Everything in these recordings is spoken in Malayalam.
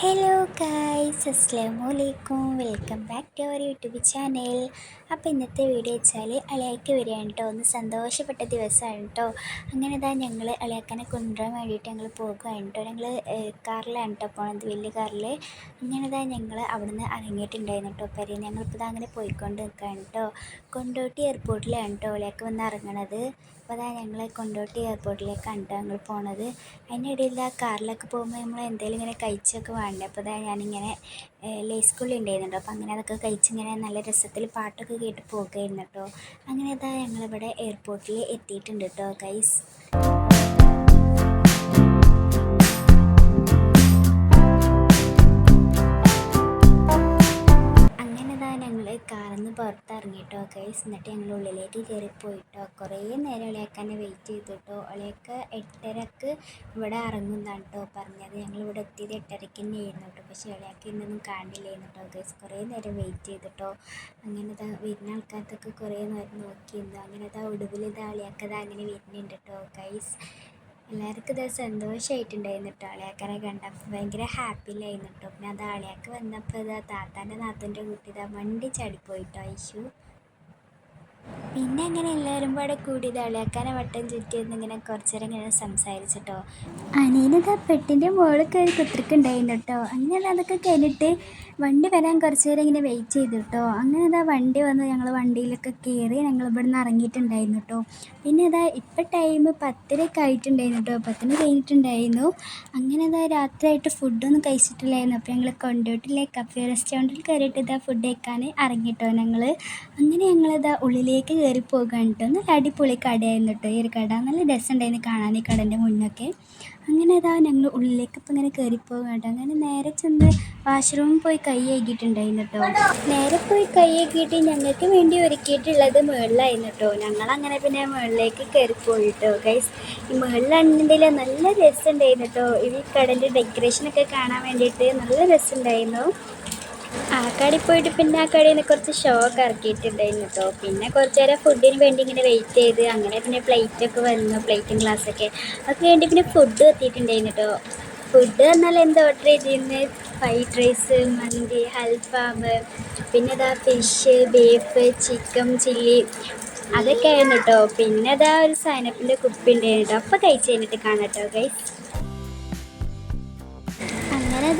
ഹലോ ഗായ്സ് അസ്സാമു അലൈക്കും welcome back to our YouTube channel അപ്പോൾ ഇന്നത്തെ വീഡിയോ വെച്ചാൽ അളിയാക്ക് വരികയാണ് കേട്ടോ ഒന്ന് സന്തോഷപ്പെട്ട ദിവസമാണ് കേട്ടോ അങ്ങനെ ഇതാ ഞങ്ങൾ അളിയാക്കനെ കൊണ്ടുവരാൻ വേണ്ടിയിട്ട് ഞങ്ങൾ പോകുകയാണ് കേട്ടോ ഞങ്ങൾ കാറിലാണ് കേട്ടോ പോണത്. വലിയ കാറിൽ അങ്ങനെ ഇതാ ഞങ്ങൾ അവിടുന്ന് ഇറങ്ങിയിട്ടുണ്ടായിരുന്നു കേട്ടോ പരി ഞങ്ങളിപ്പോൾ അങ്ങനെ പോയിക്കൊണ്ട് നിൽക്കുകയാണ് കേട്ടോ കൊണ്ടോട്ടി എയർപോർട്ടിലാണ് കേട്ടോ അളിയാക്ക് വന്ന് ഇറങ്ങണത്. അപ്പോൾ അതാ ഞങ്ങൾ കൊണ്ടോട്ടി എയർപോർട്ടിലേക്കാണ് കേട്ടോ ഞങ്ങൾ പോണത്. അതിനിടയിൽ ആ കാറിലൊക്കെ പോകുമ്പോൾ നമ്മൾ എന്തെങ്കിലും ഇങ്ങനെ കഴിച്ചൊക്കെ വേണ്ടേ അപ്പോൾ അതായത് ഞാനിങ്ങനെ ലേസ് കുള്ളി ഉണ്ടായിരുന്നുണ്ടോ അപ്പോൾ അങ്ങനെ അതൊക്കെ കഴിച്ചിങ്ങനെ നല്ല രസത്തിൽ പാട്ടൊക്കെ കേട്ട് പോകുകയായിരുന്നു കേട്ടോ. അങ്ങനെ അതാ ഞങ്ങളിവിടെ എയർപോർട്ടിൽ എത്തിയിട്ടുണ്ട് കേട്ടോ ഗൈസ് പുറത്തിറങ്ങിട്ടോ ഗൈസ് എന്നിട്ട് ഞങ്ങൾ ഉള്ളിലേക്ക് കയറിപ്പോയിട്ടോ. കുറേ നേരം ഇളയാക്കാനെ വെയിറ്റ് ചെയ്തിട്ടോ. ഇളയൊക്കെ എട്ടരക്ക് ഇവിടെ ഇറങ്ങുന്നതാണ് കേട്ടോ പറഞ്ഞത്. ഞങ്ങൾ ഇവിടെ എത്തിയത് എട്ടരയ്ക്ക് തന്നെയായിരുന്നു കേട്ടോ പക്ഷേ ഇളയാക്ക് ഇന്നൊന്നും കാണില്ലായിരുന്നു കേട്ടോ ഗൈസ് കുറേ നേരം വെയിറ്റ് ചെയ്തിട്ടോ. അങ്ങനെ ഇതാ വരുന്ന ആൾക്കാർക്കൊക്കെ കുറേ നേരം നോക്കിയിരുന്നു അങ്ങനെ ഇതാ ഒടുവിൽ ഇതാ ഇളയാക്കത് അങ്ങനെ വരുന്നുണ്ട് കേട്ടോ ഗൈസ് എല്ലാവർക്കും ഇത് സന്തോഷമായിട്ടുണ്ടായിരുന്നു കേട്ടോ അളിയാക്കാരെ കണ്ടപ്പോൾ ഭയങ്കര ഹാപ്പിയിലായിരുന്നു കേട്ടോ പിന്നെ അത് അളിയാക്ക് വന്നപ്പോൾ ഇതാ താത്താന്റെ നാത്തന്റെ കുട്ടി ഇതാ വണ്ടി ചാടിപ്പോയിട്ടോ. ഐശു പിന്നെ അങ്ങനെ എല്ലാവരും പാടെ കൂടി തളിയാക്കാനെ വട്ടം ചുറ്റിയെന്ന് ഇങ്ങനെ കുറച്ചേരം ഇങ്ങനെ സംസാരിച്ചിട്ടോ. അനിയനിതാ പെട്ടിന്റെ മുകളിൽ കയറി കുത്തിരിക്കുണ്ടായിരുന്നു കേട്ടോ. അങ്ങനെ അതൊക്കെ കഴിഞ്ഞിട്ട് വണ്ടി വരാൻ കുറച്ച് നേരം ഇങ്ങനെ വെയിറ്റ് ചെയ്തു കേട്ടോ. അങ്ങനെ അതാ വണ്ടി വന്ന് ഞങ്ങൾ വണ്ടിയിലൊക്കെ കയറി ഞങ്ങൾ ഇവിടെ നിന്ന് ഇറങ്ങിയിട്ടുണ്ടായിരുന്നു കേട്ടോ. പിന്നെ അതാ ഇപ്പം ടൈം പത്തരയൊക്കെ ആയിട്ടുണ്ടായിരുന്നു കേട്ടോ. പത്തിന് കഴിഞ്ഞിട്ടുണ്ടായിരുന്നു. അങ്ങനെ അതാ രാത്രിയായിട്ട് ഫുഡൊന്നും കഴിച്ചിട്ടില്ലായിരുന്നു. അപ്പോൾ ഞങ്ങൾ കൊണ്ടുപോയിട്ടില്ലേ കഫേ റെസ്റ്റോറന്റിൽ കയറിയിട്ട് ഇതാ ഫുഡ് കഴിക്കാൻ ഇറങ്ങിട്ടോ ഞങ്ങൾ അങ്ങനെ ഞങ്ങളിതാ ഉള്ളിലേക്ക് കയറി പോകാൻ കേട്ടോ നല്ല അടിപൊളി കടയായിരുന്നു കേട്ടോ. ഈ ഒരു കട. നല്ല രസമുണ്ടായിരുന്നു കാണാൻ ഈ കടന്റെ മുന്നൊക്കെ. അങ്ങനെ അതാ ഞങ്ങൾ ഉള്ളിലേക്ക് ഇപ്പം ഇങ്ങനെ കയറി പോകാൻ കേട്ടോ. അങ്ങനെ നേരെ ചെന്ന് വാഷ്റൂമിൽ പോയി കൈ ഏകിയിട്ടുണ്ടായിരുന്നു കേട്ടോ. നേരെ പോയി കൈ ഏകിയിട്ട് ഞങ്ങൾക്ക് വേണ്ടി ഒരുക്കിയിട്ടുള്ളത് മുകളിലായിരുന്നു കേട്ടോ. ഞങ്ങളങ്ങനെ പിന്നെ മുകളിലേക്ക് കയറി പോയിട്ടോ ഗൈസ് ഈ മുകളിലാണെന്നുണ്ടെങ്കിൽ നല്ല രസമുണ്ടായിരുന്നു കേട്ടോ. ഈ കടന്റെ ഡെക്കറേഷനൊക്കെ കാണാൻ വേണ്ടിയിട്ട് നല്ല രസമുണ്ടായിരുന്നു. ആ കടയിൽ പോയിട്ട് പിന്നെ ആ കടയിൽ നിന്ന് കുറച്ച് ഷോക്ക് ഇറക്കിയിട്ടുണ്ടായിരുന്നു കേട്ടോ പിന്നെ കുറച്ച് നേരം ഫുഡിന് വേണ്ടി ഇങ്ങനെ വെയിറ്റ് ചെയ്ത് അങ്ങനെ പിന്നെ പ്ലേറ്റൊക്കെ വന്നു പ്ലേറ്റും ഗ്ലാസ്സൊക്കെ അതൊക്കെ വേണ്ടി പിന്നെ ഫുഡ് എത്തിയിട്ടുണ്ടായിരുന്നു കേട്ടോ ഫുഡ് പറഞ്ഞാൽ എന്ത് ഓർഡർ ചെയ്തിരുന്നത് ഫ്രൈഡ് റൈസ് മന്തി ഹൽഫാമ് പിന്നെ ഇതാ ഫിഷ് ബീഫ് ചിക്കൻ ചില്ലി അതൊക്കെ ആയിരുന്നു കേട്ടോ പിന്നെ ഇതാ ഒരു സൈനപ്പിന്റെ കുപ്പി ഉണ്ടായിരുന്നു കേട്ടോ അപ്പോൾ കഴിച്ച് കഴിഞ്ഞിട്ട് കാണാം കേട്ടോ ഗൈസ്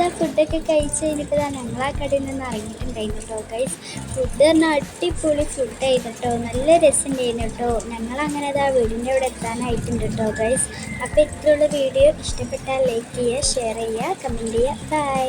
അതാ ഫുഡൊക്കെ കഴിച്ച് ഇതാ ഞങ്ങൾ ആ കടയിൽ നിന്ന് ഇറങ്ങിയിട്ടുണ്ടായിരുന്നു കേട്ടോ ഗൈസ് ഫുഡ് പറഞ്ഞാൽ അടിപൊളി ഫുഡായിരുന്നു കേട്ടോ നല്ല രസമുണ്ടായിരുന്നു കേട്ടോ ഞങ്ങൾ അങ്ങനെ അതാ വീടിന്റെ അവിടെ എത്താനായിട്ടുണ്ട് കേട്ടോ ഗൈസ് അപ്പോൾ ഇത്രയുള്ള വീഡിയോ ഇഷ്ടപ്പെട്ടാൽ ലൈക്ക് ചെയ്യുക ഷെയർ ചെയ്യുക കമന്റ് ചെയ്യുക. ബൈ